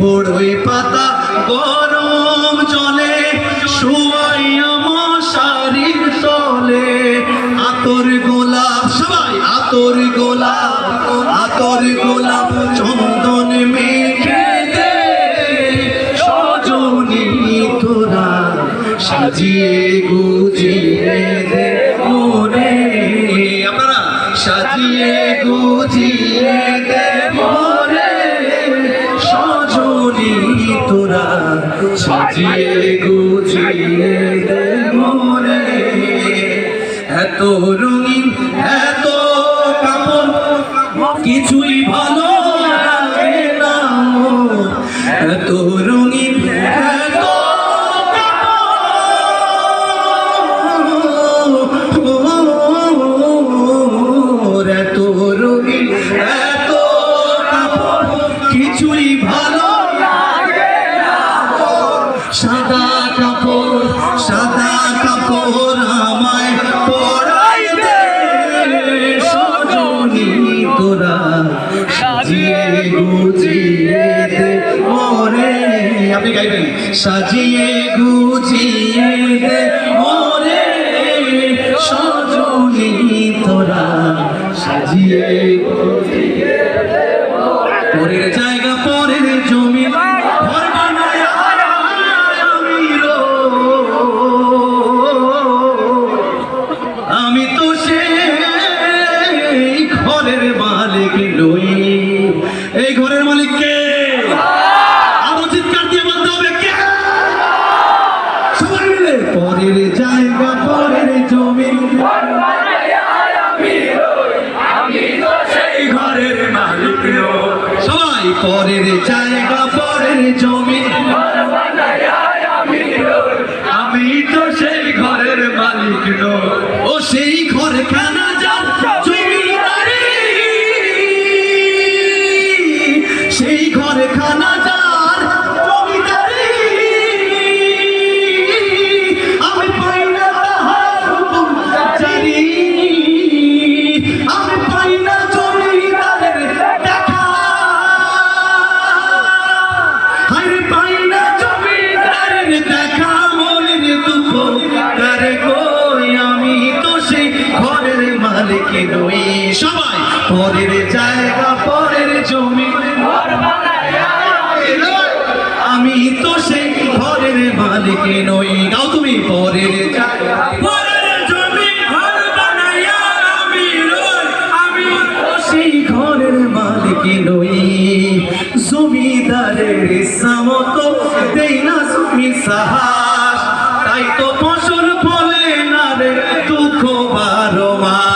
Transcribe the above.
বড়ই পাতা গরম জলে, শুয়াইয়া মশারির চলে আতর গোলাপ, সবাই আতর গোলাপ আতর গোলাপ চন্দন মেখে দে। সজনী তোরা সাজিয়ে গুজিয়ে দে মনে। আপনারা সাজিয়ে গুজিয়ে এত রঙিন এত কাপড় কিছুই ভালো তোরা সাজিয়ে গুজিয়ে দে মোরে আপনি গাইবেন। সাজিয়ে গুজিয়ে দে মোরে তোরা। সাজিয়ে গুজিয়ে দে মোরে। জায়গা এই ঘরের মালিক কে আরও চিৎকার দিয়ে বলতে হবে, কে? সবাই মিলে। পরের জায়গা পরের জমি। সবাই আমি তো সেই ঘরের মালিক ও। সেই ঘর খানা যার একই নই সবাই। পরের জায়গা, পরের জমি। আমি তো সেই ঘরের মালিক নই। গাও তুমি, পরের দেই না তুমি সাহাস তাই তো ফসল ফলে না রে, দুঃখ বারো মা